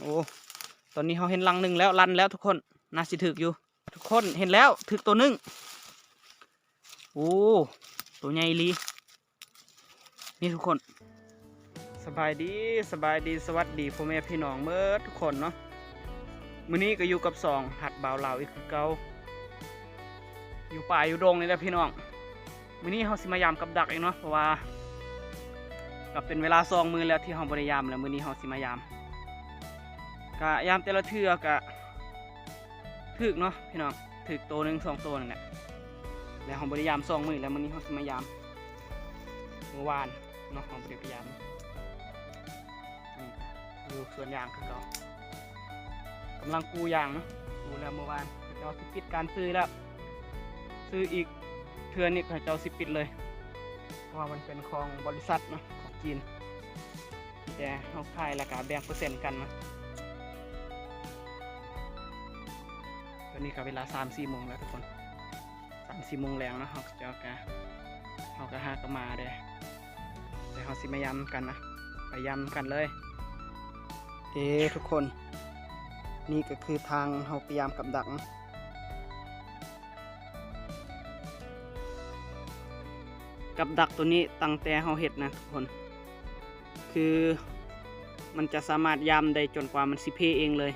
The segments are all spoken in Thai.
โอ้ ตอนนี้เขาเห็นลังหนึ่งแล้วลันแล้วทุกคน น่าสิถึกอยู่ ทุกคนเห็นแล้วถึกตัวหนึ่งโอ้ ตัวใหญ่ลี นี่ทุกคน สบายดีสบายดีสวัสดีพ่อแม่พี่น้องเมื่อทุกคนเนาะมื้อนี้ก็อยู่กับสองหัดบ่าวเหล่าอีกคือเก่าอยู่ป่าอยู่ดงนี่แหละพี่น้องมื้อนี้เขาสิมายามกับดักเองเนาะเพราะว่าก็เป็นเวลาสองมือแล้วที่เขาบริยามแล้วมื้อนี้เขาสิมายาม กะยามแต่ละเทือกะถึกเนาะพี่น้องถึกตัวหนึ่งสองตัวนั่นแหละแล้วของบริยามสองมือแล้วมันนี้เขาสมายามเมื่อวานเนาะของบริยามนี่อยู่สวนยางคือเก่ากำลังปูยางเนาะปูแล้วเมื่อวานเจ้าสิปิดการซื้อแล้วซื้ออีกเทือนี่เจ้าสิปิดเลยเพราะว่ามันเป็นของบริษัทเนาะของจีนแต่เขาขายราคาแบ่งเปอร์เซ็นต์กันเนาะ นี้ก็เวลาสามสี่โมงแล้วทุกคนสามสี่โมงแรงนะเขาจะกะเขาก็หากมาเด้แต่เขาสิมายำกันนะไปยำกันเลยเอ้ทุกคน นี่ก็คือทางเขาพยายามกับดักกับดักตัวนี้ตั้งแต่เขาเห็ดนะทุกคน คือมันจะสามารถยำได้จนกว่ามันสิเพเองเลย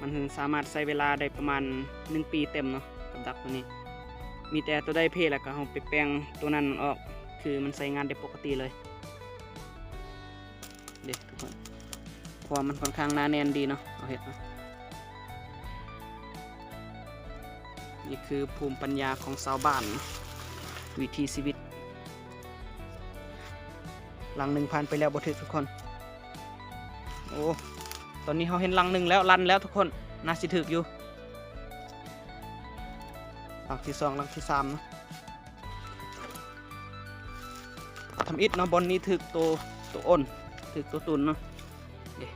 มันสามารถใช้เวลาได้ประมาณ 1 ปีเต็มเนาะกับดักตัวนี้ มีแต่ตัวได้เพศแล้วก็เอาไปแปลงตัวนั้นออก คือมันใช้งานได้ปกติเลย เด็กทุกคนความมันค่อนข้างหนาแน่นดีเนาะเอาเห็ดเนาะนี่คือภูมิปัญญาของชาวบ้าน วิถีชีวิต หลังหนึ่งพันไปแล้วบ่ถึกทุกคน โอ้ ตอนนี้เขาเห็นลังหนึ่งแล้วลันแล้วทุกคนน่าสิถึกอยู่ลังที่สองลังที่สามนะทำอิดเนาะบอลนี้ถึกตัวตัวอ้นถึกตัวตุนเนาะเด้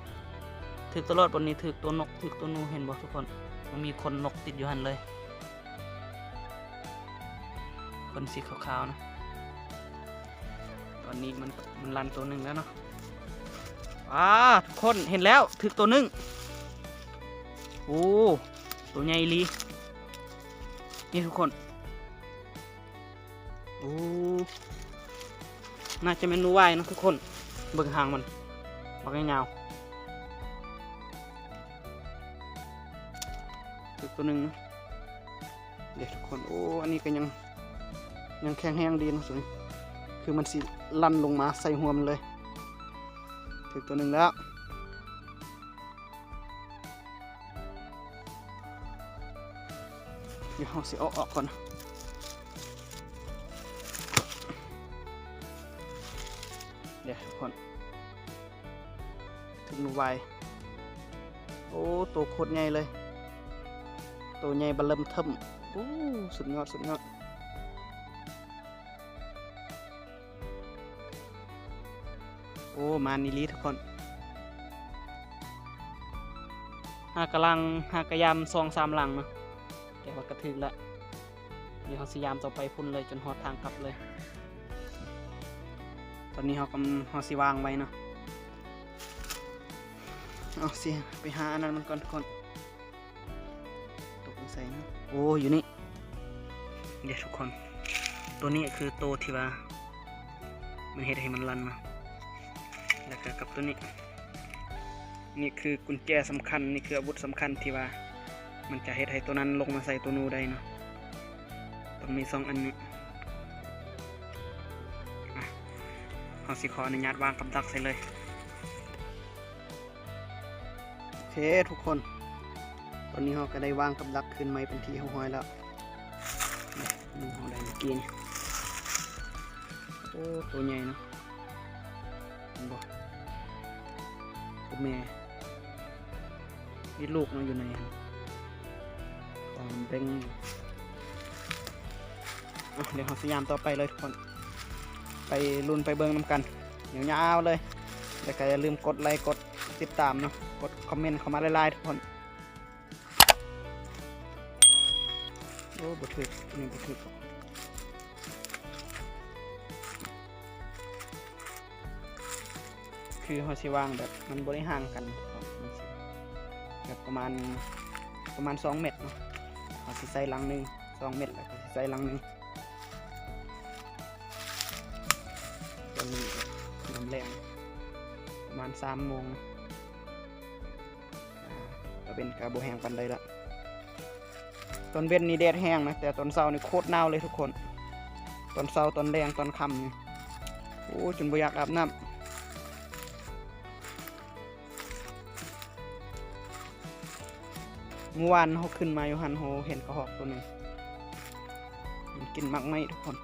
ถึกตลอดบอลนี้ถึกตัวนกถึกตัวนูเห็นบ่ทุกคนมันมีคนนกติดอยู่หันเลย คนสีขาวๆนะตอนนี้มันมันลันตัวหนึ่งแล้วเนาะ อ่าทุกคนเห็นแล้วถึกตัวหนึ่งโอ้ตัวใหญ่อีหลีนี่ทุกคนโอ้น่าจะเป็นหนูวายนะทุกคน เบิ่งหางมันบักยาวถึกตัวหนึ่งนะเดี๋ยวทุกคนโอ้อันนี้ก็ยังยังแข็งแรงดีนะสุดนี้คือมันสิลั่นลงมาใส่หัวมันเลย ถึงตัวหนึ่งแล้ว เดี๋ยวเราสิเอาออกก่อนเดี๋ยวทุกคนถึงหนูไวโอ้ ตัวโคตรใหญ่เลย ตัวใหญ่บะเริ่มเทิมโอ้ สุดยอด สุดยอด โอ้มานิลีทุกคนหากำลังหากระยำซองสามหลังเนาะแต่ว่ากระถึกละเดี๋ยวเขาสยามต่อไปพุ่นเลยจนหอดทางกลับเลย ตอนนี้เขากำเขาสิวางไว้เนาะเอาสิไปหาอันนั้นมันก่อนทุกคนตกใส่เนาะโอ้อยู่นี่เดี๋ยวทุกคน ตัวนี้คือตัวที่ว่า มันเห็ดให้มันรันเนะแล้วกับตัวนี้ นี่คือกุญแจสำคัญนี่คืออาวุธสำคัญที่ว่ามันจะเฮ็ดให้ตัวนั้นลงมาใส่ตัวนูได้เนาะต้องมีสองอันนี้เอาสิขออนุญาตวางกับดักใส่เลยโอเคทุกคน ตอนนี้เราก็ได้วางกับดักขึ้นไม้เป็นทีห้อยแล้วนี่เราได้เมื่อกี้นี่โอ้ตัวใหญ่เนาะ บ่ตัวแม่นี่ลูกมันอยู่ในตอนเด้งเดี๋ยวเราสยามต่อไปเลยทุกคน ไปลุ้นไปเบิ้งน้ำกันเดี๋ยวยาวเลยแล้วก็อย่าลืมกดไลค์กดติดตามเนาะกดคอมเมนต์เข้ามาไลน์ๆทุกคนโอ้บุตรนี่บุตร คือเขาสิวางแบบมันบริห่างกันครับบประมาณประมาณสองเม็ดเนาะเอาสิใส่ลังหนึ่งสองเม็ดแล้วก็สิใส่ลังหนึ่งตอนนี้น้ำแรงประมาณสามโมงก็เป็นกาโบแห้งปันใดละตอนเว้นนี่แดดแห้งนะแต่ตอนเช้านี่โคตรหนาวเลยทุกคน ตอนเช้าตอนแรงตอนค่ำโอ้จนบ่อยากอาบน้ำ เมื่อวานเขาขึ้นมาอยู่หันโหเห็นกระหอกตัวหนึ่งมันกินมากไหมทุกคน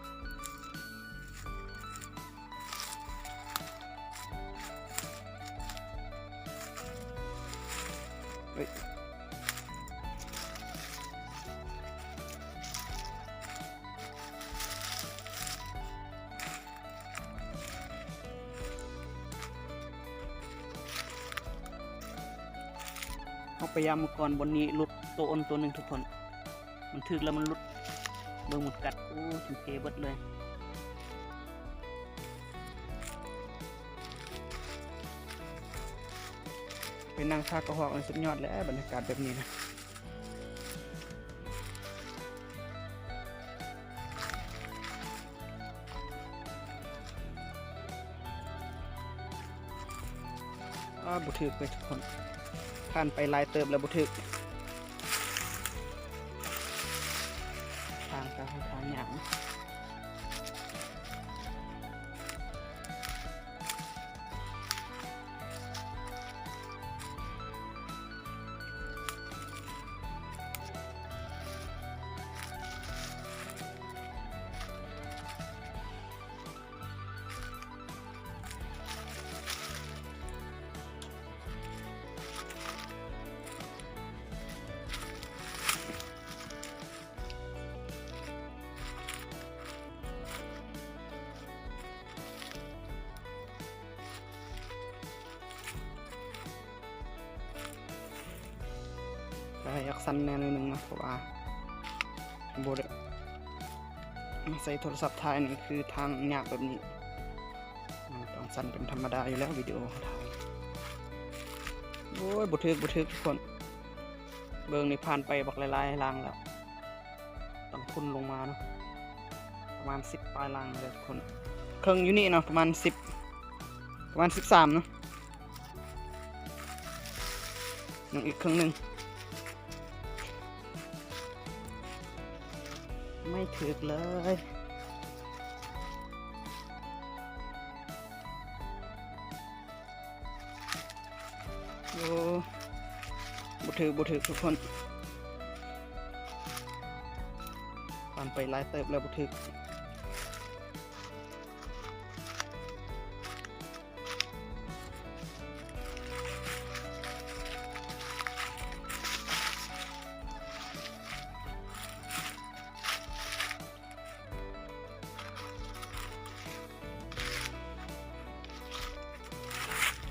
เอาไปยามก่อนบนนี้ลุดตัวอ้นตัวหนึ่งทุกคน มันถึกแล้วมันลุดเบิ่งหมดกัดโอ้ถึงเพเบิดเลยเป็นนางทากระหอกมันสุดยอดแล้วบรรยากาศแบบนี้นะอาบุทึกเลยทุกคน ผ่านไปลายเติบแล้วบุทึกทางการทางหยาง อยากสั้นแน่นิดนึงนะเพราะว่าบดใส่โทรศัพท์ถ่ายนี่คือทางยากแบบนี้ต้องสั้นเป็นธรรมดาอยู่แล้ววิดีโอถ่ายโอ้ยบุทึกบุทึกทุกคน เบิ่งนี่ผ่านไปบักลายๆลางแล้ว ต้องทุนลงมาเนาะประมาณสิบปลายลางเลยทุกคน เครื่องอยู่นี่เนาะประมาณสิบประมาณสิบสามเนาะยังอีกเครื่องหนึ่ง ไม่ถึกเลย ดูบุถือบุถือทุกคนผ่านไปไล่เติบแล้วบุถือ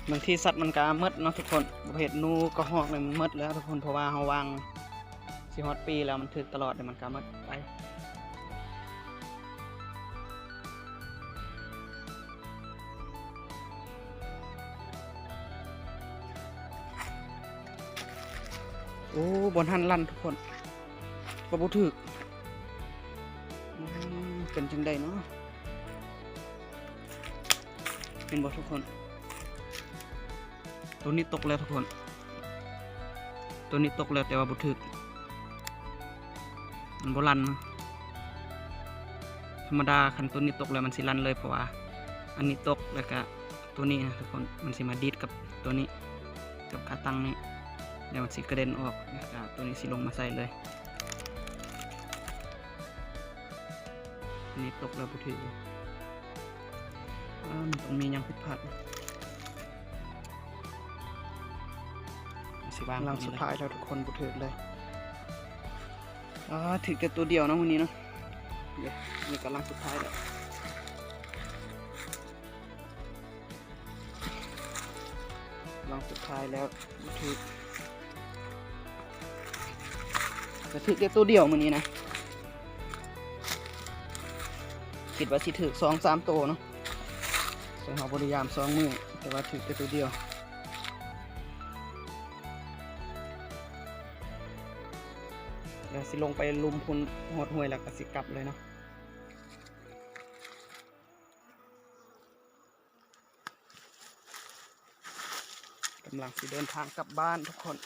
บางทีสัตว์มันก็หมดเนาะทุกคนประเภทนูกระหอกเลยมันหมดแล้วทุกคนเพราะว่าเขาวางสิฮอตปีแล้วมันถึกตลอดเลยมันก็หมดไปโอ้บนหันลั่นทุกคนกระบุถึกเป็นจังใดเนาะเป็นบ่ทุกคน ตัวนี้ตกแล้วทุกคน ตัวนี้ตกแล้วแต่ว่าบุถึก มันบรันนะธรรมดาคันตัวนี้ตกแล้วมันสิรันเลยเพราะว่า อันนี้ตกแล้วก็ตัวนี้นะทุกคน มันสิมาดีดกับตัวนี้ กับขาตั้งนี้เดี๋ยวมันสิกระเด็นออกแล้วก็ตัวนี้สิลงมาใส่เลย อันนี้ตกแล้วบุถึกอ้ามันต้องมียังผิดพลาด สิวางลังสุดท้ายแล้วทุกคนบุถือเลยอ่าถือแต่ตัวเดียวนะวันนี้เนาะเดี๋ยวนี่กำลังสุดท้ายแล้วลังสุดท้ายแล้วบุถือจะถือแต่ตัวเดียวมันนี้นะคิดว่าสิถือสองสามตัวเนาะส่วนเขาบริยามสองมือแต่ว่าถือแต่ตัวเดียว เดี๋ยวสิลงไปลุมพุนหดห้วยแล้วก็สิกลับเลยเนาะกำลังสิเดินทางกลับบ้านทุกคน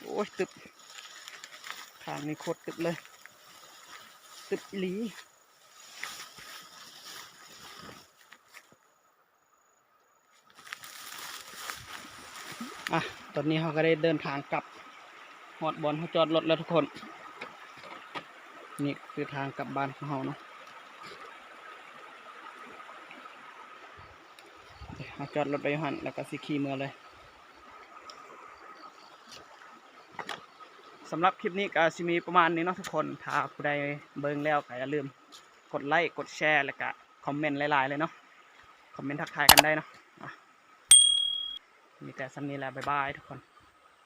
โอ้ยตึบทางนี้โคตรตึบเลย ตึบหลี่ะตอนนี้เขาก็ได้เดินทางกลับหอดบอลเขาจอดรถแล้วทุกคน นี่คือทางกลับบ้านของเขาเนาะเขาจอดรถไปหันแล้วก็สิขี่เมือเลยสำหรับคลิปนี้ก็สิมีประมาณนี้เนาะทุกคน ถ้าผู้ใดเบิ่งแล้วก็อย่าลืม กดไลค์ กดแชร์ แล้วก็คอมเมนต์หลายๆเลยเนาะ คอมเมนต์ทักทายกันได้เนาะ มีแต่สำนีแหละบ๊ายบายทุกคน